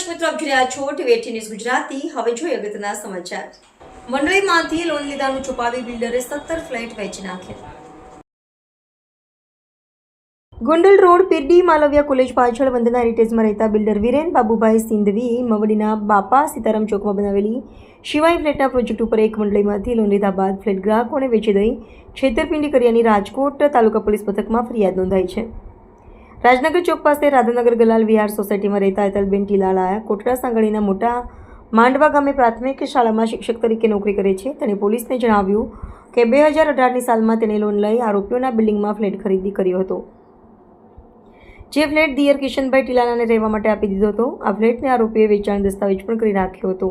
દર્શક મિત્રો આપ રહ્યા છો ટીવી ગુજરાતી. હવે જોઈએ અગત્યના સમાચાર. મંડળીમાંથી લોન લીધાનું છુપાવી બિલ્ડરે સત્તર ફ્લેટ વેચી નાખ્યા. ગોંડલ રોડ પીરડી માલવ્યા કોલેજ પાછળ વંદના હેરિટેજમાં રહેતા બિલ્ડર વિરેન બાબુભાઈ સિંધવી મવડીના બાપા સીતારામ ચોકમાં બનાવેલી શિવાય ફ્લેટના પ્રોજેક્ટ ઉપર એક મંડળીમાંથી લોન લીધા બાદ ફ્લેટ ગ્રાહકોને વેચી દઈ છેતરપિંડી કર્યાની રાજકોટ તાલુકા પોલીસ મથકમાં ફરિયાદ નોંધાઈ છે. રાજનગર ચોક પાસે રાધાનગર ગલાલ વિહાર સોસાયટીમાં રહેતા હેતલબેન ટીલાળા કોટડા સાંગળીના મોટા માંડવા ગામે પ્રાથમિક શાળામાં શિક્ષક તરીકે નોકરી કરે છે. તેણે પોલીસને જણાવ્યું કે બે હજાર અઢારની સાલમાં તેણે લોન લઈ આરોપીઓના બિલ્ડિંગમાં ફ્લેટ ખરીદી કર્યો હતો. જે ફ્લેટ દિયર કિશનભાઈ ટીલાલાને રહેવા માટે આપી દીધો હતો. આ ફ્લેટને આરોપીએ વેચાણ દસ્તાવેજ પણ કરી નાખ્યો હતો.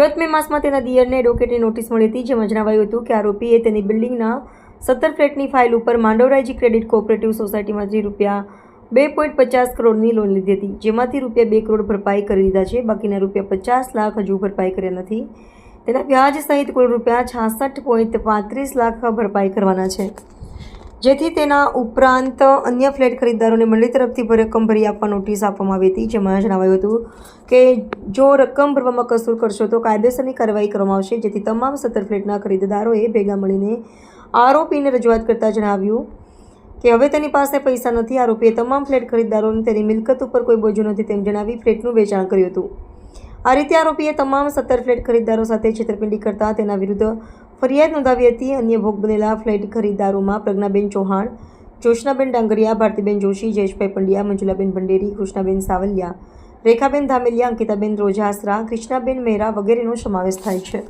ગત મે માસમાં તેના દિયરને એડવોકેટની નોટિસ મળી હતી, જેમાં જણાવાયું હતું કે આરોપીએ તેની બિલ્ડિંગના સત્તર ફ્લેટની ફાઇલ ઉપર માંડવરાયજી ક્રેડિટ કોઓપરેટિવ સોસાયટીમાંથી રૂપિયા બે પોઈન્ટ પચાસ કરોડની લોન લીધી હતી, જેમાંથી રૂપિયા બે કરોડ ભરપાઈ કરી દીધા છે, બાકીના રૂપિયા પચાસ લાખ હજુ ભરપાઈ કર્યા નથી. તેના વ્યાજ સહિત કુલ રૂપિયા છાસઠ પોઈન્ટ પાંત્રીસ લાખ ભરપાઈ કરવાના છે. જેથી તેના ઉપરાંત અન્ય ફ્લેટ ખરીદદારોને મંડળી તરફથી રકમ ભરી આપવા નોટિસ આપવામાં આવી હતી, જેમાં જણાવાયું હતું કે જો રકમ ભરવામાં કસૂર કરશો તો કાયદેસરની કાર્યવાહી કરવામાં આવશે, જેથી તમામ સત્તર ફ્લેટના ખરીદદારોએ ભેગા મળીને આરોપીને રજૂઆત કરતાં જણાવ્યું કે હવે તેની પાસે પૈસા નથી, આરોપીએ તમામ ફ્લેટ ખરીદદારોને તેની મિલકત ઉપર કોઈ બોજો નથી તેમ જણાવી ફ્લેટનું વેચાણ કર્યું હતું. આ રીતે આરોપીએ તમામ સત્તર ફ્લેટ ખરીદદારો સાથે છેતરપિંડી કરતા તેના વિરુદ્ધ ફરિયાદ નોંધાવી હતી. અન્ય ભોગ બનેલા ફ્લેટ ખરીદદારોમાં પ્રજ્ઞાબેન ચૌહાણ જોશનાબેન ડાંગરિયા, ભારતીબેન જોશી, જયેશભાઈ પંડ્યા, મંજુલાબેન ભંડેરી, કૃષ્ણાબેન સાવલિયા, રેખાબેન ધામેલિયા, અંકિતાબેન રોજાસરા, કૃષ્ણાબેન મહેરા વગેરેનો સમાવેશ થાય છે.